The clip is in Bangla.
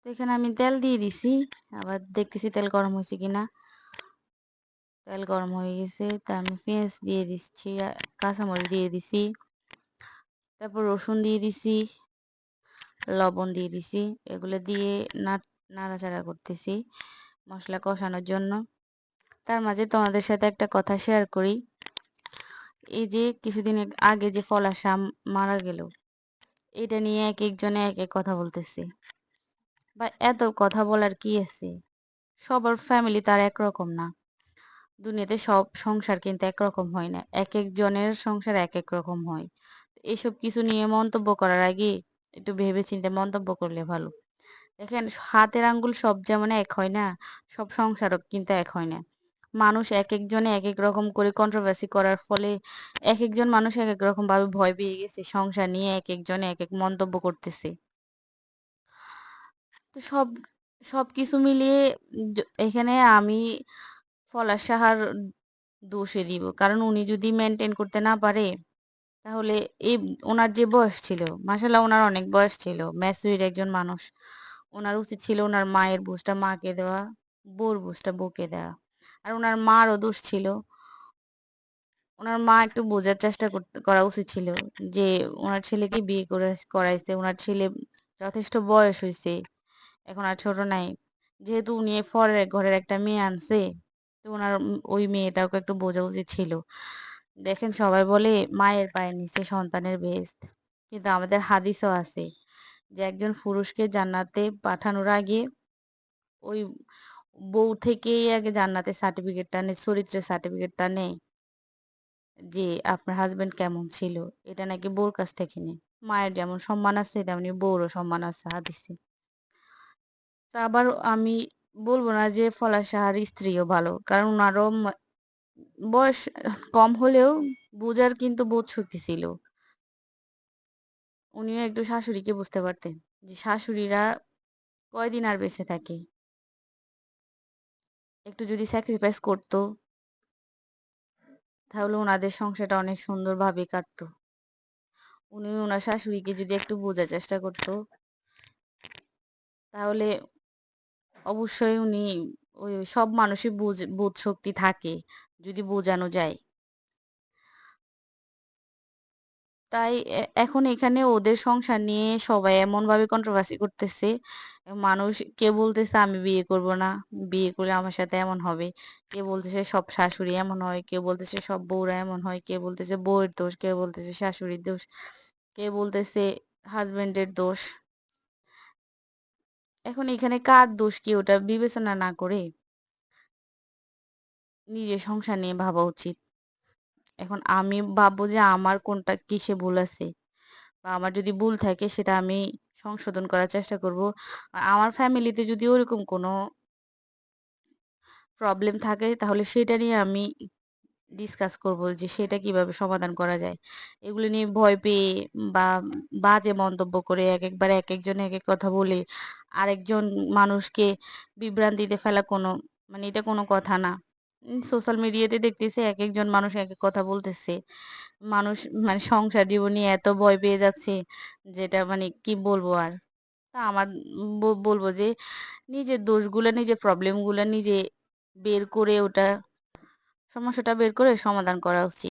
তো এখানে আমি তেল দিয়ে দিছি। আবার দেখতেছি তেল গরম হয়েছে কিনা। তেল গরম হয়ে গেছে। তা আমি পেঁয়াজ দিয়ে দিচ্ছি কাঁচামরিচ দিয়ে দিছি। তারপর রসুন দিয়ে দিছি, লবণ দিয়ে দিছি। এগুলো দিয়ে নাড়াচাড়া করতেছি মশলা কষানোর জন্য। তার মাঝে তোমাদের সাথে একটা কথা শেয়ার করি। এই যে কিছুদিন আগে যে ফলাশা মারা গেল, এটা নিয়ে এক একজনে এক এক কথা বলতেছে। বা এত কথা বলার কি আছে? সবার ফ্যামিলি তার একরকম না। দুনিয়াতে সব সংসার কিন্তু একরকম হয় না। এক একজনের সংসার এক এক রকম হয়। এসব কিছু নিয়ে মন্তব্য করার আগে একটু ভেবে চিন্তে মন্তব্য করলে ভালো। দেখেন, হাতের আঙ্গুল সব যেমন এক হয় না, সব সংসারও কিন্তু এক হয় না। মানুষ এক একজনে এক এক রকম করে কন্ট্রোভার্সি করার ফলে এক একজন মানুষ এক এক রকম ভাবে ভয় পেয়ে গেছে। সংসার নিয়ে এক একজনে এক এক মন্তব্য করতেছে। তো সব সব কিছু মিলিয়ে এখানে আমি ফলার সাহার দোষে দিব। কারণ উনি যদি মেনটেন করতে না পারে, তাহলে এই ওনার যে বয়স ছিল মাসাল্লাহ ওনার অনেক বয়স ছিল। ম্যাসুইর একজন মানুষ। ওনার উচিত ছিল ওনার মায়ের বুঝটা মাকে দেওয়া বোর বুঝটা বউকে দেওয়া। আর ওনার মারও দোষ ছিল। ওনার মা একটু বোঝার চেষ্টা করা উচিত ছিল যে, ওনার ছেলেকে বিয়ে করে, করাইছে। ওনার ছেলে যথেষ্ট বয়স হয়েছে এখন আর ছোট নাই। যেহেতু উনি পরের ঘরের একটা মেয়ে আনছে, তো ওনার ওই মেয়েটাকে একটু বোঝা উচিত ছিল। দেখেন সবাই বলে মায়ের পায়ের নিচে সন্তানের বেস্ট কিন্তু আমাদের হাদিসও আছে যে একজন পুরুষকে জান্নাতে পাঠানোর আগে ওই বউ থেকেই আগে জান্নাতের সার্টিফিকেটটা নেয় চরিত্রের সার্টিফিকেটটা নেয় যে আপনার হাজবেন্ড কেমন ছিল। এটা নাকি বউর কাছ থেকে নেই মায়ের যেমন সম্মান আছে, তেমনি বউরও সম্মান আছে হাদিসে। তা আবার আমি বলব না যে ফলা স্ত্রীও ভালো। কারণ ওনারও বয়স কম হলেও বোঝার কিন্তু বোধ শক্তি ছিল। উনিও একটু শাশুড়িকে বুঝতে পারতেন যে শাশুড়িরা কয়দিন আর বেঁচে থাকে। একটু যদি স্যাক্রিফাইস করতো, তাহলে ওনাদের সংসারটা অনেক সুন্দরভাবে কাটতো। উনি ওনার শাশুড়িকে যদি একটু বোঝার চেষ্টা করতো, তাহলে অবশ্যই উনি ওই সব মানুষই বুঝ, বোধ শক্তি থাকে, যদি বোঝানো যায়। তাই এখন এখানে ওদের সংসার নিয়ে সবাই এমন ভাবে কন্ট্রোভার্সি করতেছে, মানুষ কে বলতেছে, আমি বিয়ে করব না, বিয়ে করে আমার সাথে এমন হবে। কে বলতেছে, সব শাশুড়ি এমন হয়। কে বলতেছে, সব বউরা এমন হয়। কে বলতেছে, বউয়ের দোষ। কে বলতেছে, শাশুড়ির দোষ। কে বলতেছে হাজবেন্ডের দোষ। এখন এখানে কার দোষ কি ওটা বিবেচনা না করে নিজের সংসার নিয়ে ভাবা উচিত। এখন আমি ভাববো যে আমার কোনটা কিসে ভুল আছে বা আমার যদি ভুল থাকে সেটা আমি সংশোধন করার চেষ্টা করব। আমার ফ্যামিলিতে যদি ওরকম কোনো প্রবলেম থাকে তাহলে সেটা নিয়ে আমি ডিসকাস করব যে সেটা কীভাবে সমাধান করা যায়। এগুলো নিয়ে ভয় পেয়ে বা বাজে মন্তব্য করে এক একবার এক একজন এক এক কথা বলে আরেকজন মানুষকে বিভ্রান্তিতে ফেলা কোনো মানে এটা কোনো কথা না। সোশ্যাল মিডিয়াতে দেখতেছে এক একজন মানুষ এক এক কথা বলতেছে। মানুষ মানে সংসার জীবন এত ভয় পেয়ে যাচ্ছে যেটা মানে কি বলব আর? তা আমার বলব যে নিজের দোষগুলো, নিজের প্রবলেমগুলো নিজে বের করে ওটা সমস্যাটা বের করে সমাধান করা উচিত।